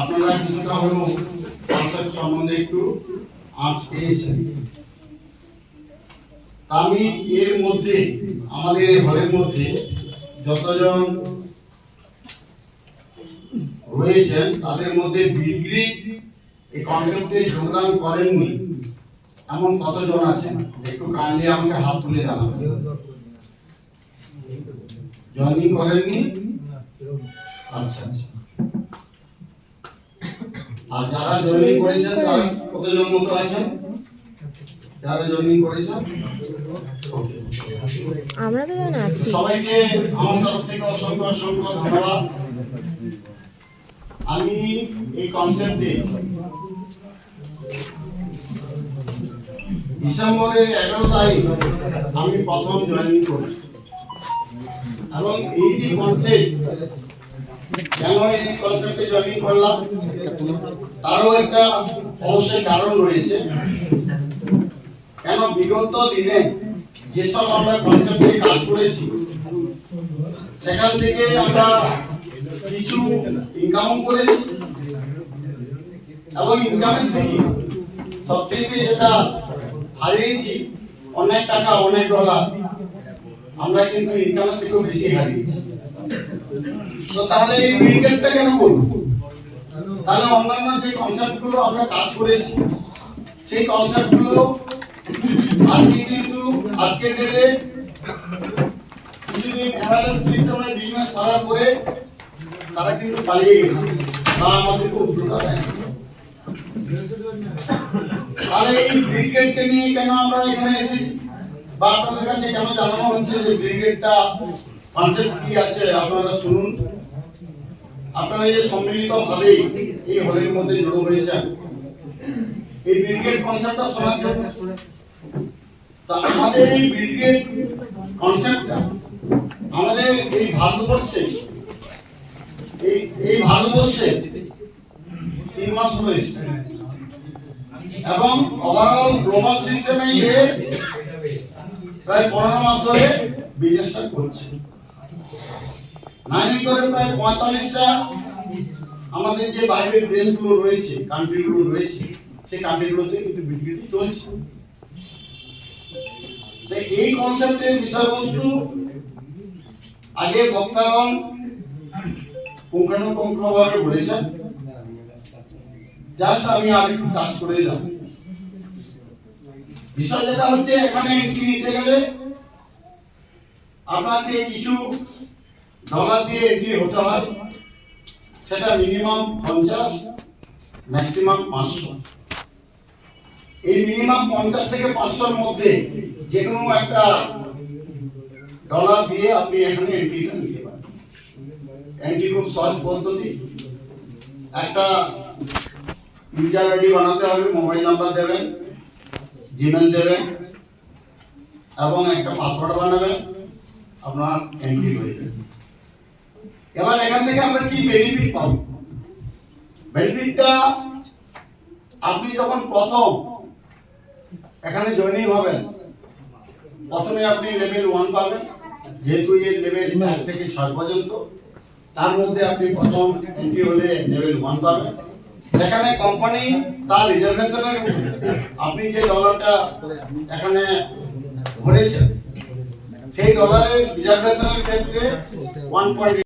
আপনারা কিছুটা হলেও কনসেপ্ট সম্বন্ধে একটু আমি এর মধ্যে, আমাদের হলের মধ্যে যতজন রয়েছেন, তাদের মধ্যে ডিগ্রি এই কনসেপ্টে যোগদান করেননি, এমন কতজন আছেন? একটু কাইন্ডলি আমাকে হাত তুলে জানাবেন। জয়েনিং করেননি? আচ্ছা আচ্ছা। আর যারা জয়েনিং করেছেন তারা কতজন মতো আছেন যারা জয়েনিং করেছেন? আমরা তো জানা আছি। সবাইকে আমার তরফ থেকে অসংখ্য অসংখ্য ধন্যবাদ। আমি এই কনসেপ্টে ডিসেম্বরের এগারো তারিখ আমি প্রথম জয়েনিং করি এবং এই যে কনসেপ্ট কেন এই করলাম? একটা অবশ্যই কারণ রয়েছে। কেন বিগত দিনে যেসব আমরা কনসেপ্টে কাজ করেছি, সেখান থেকে আমরা কিছু ইনকাম করেছি এবং ইনকামের থেকে সবথেকে যেটা হারিয়েছি, অনেক টাকা, অনেক ডলার আমরা কিন্তু ইনকামের থেকেও বেশি হারিয়েছি। তো তাহলে এই বিলগেটটা কেন করব? তাহলে অন্যান্য যে কনসেপ্টগুলো আমরা কাজ করেছি, সেই কনসেপ্টগুলো আজকে কিন্তু আজকের ডেটে কিছুদিন সিস্টেমে বিজনেস করার পরে, তারা কিন্তু পালিয়ে গেছে। বা আমাদেরকে উদ্যোগটা দেয় তাহলে এই ব্রিগেডকে নিয়ে কেন আমরা এখানে এসেছি? বা আপনাদের কাছে কেন জানানো হচ্ছে যে ব্রিগেডটা কনসেপ্ট কি আছে? আপনারা শুনুন। আপনারা যে সম্মিলিত ভাবে এই হলের মধ্যে জড়ো হয়েছেন, এই ব্রিগেড কনসেপ্টটা শোনার জন্য। আমাদের এই ব্রিগেড কনসেপ্টটা, আমাদের এই ভারতবর্ষে, এই এই ভারতবর্ষে তিন মাস এসছে। এবং ওভারঅল গ্লোবাল সিস্টেমে প্রায় পনেরো মাস ধরে বিজনেসটা করছে নাইনি করে প্রায় পঁয়তাল্লিশটা আমাদের যে বাইরের দেশগুলো রয়েছে কান্ট্রিগুলো রয়েছে, সেই কান্ট্রিগুলোতে কিন্তু বিক্রি চলছে। এই কনসেপ্টের বিষয়বস্তু আগে বক্তাগণ পুঙ্খানুপুঙ্খভাবে বলেছেন। জাস্ট আমি আর একটু কাজ করে যাব বিষয় যেটা হচ্ছে, এখানে এন্ট্রি নিতে গেলে আপনাকে কিছু ডলার দিয়ে এন্ট্রি হতে হয়, সেটা মিনিমাম পঞ্চাশ ম্যাক্সিমাম পাঁচশো। এই মিনিমাম পঞ্চাশ থেকে পাঁচশোর মধ্যে যে কোনো একটা ডলার দিয়ে আপনি এখানে এন্ট্রিটা নিতে পারেন। এন্ট্রি খুব সহজ পদ্ধতি। একটা ইউজার আইডি বানাতে হবে মোবাইল নাম্বার দেবেন জিমেল দেবেন, এবং একটা পাসওয়ার্ড বানাবেন, আপনার এন্ট্রি হয়ে যাবে। এবার এখান থেকে আমরা কি বেনিফিট পাবো? বেনিফিটটা আপনি যখন প্রথম এখানে জয়েনিং হবেন, প্রথমে আপনি লেভেল ওয়ান পাবেন, যেহেতু এই লেভেল এক থেকে ছয় পর্যন্ত, তার মধ্যে আপনি প্রথম এন্ট্রি হলে লেভেল ওয়ান পাবেন। সেখানে কোম্পানি তার রিজার্ভেশনের আপনি যে ডলারটা এখানে ভরেছেন, সেই ডলারের রিজার্ভেশনের ক্ষেত্রে ওয়ান পয়েন্ট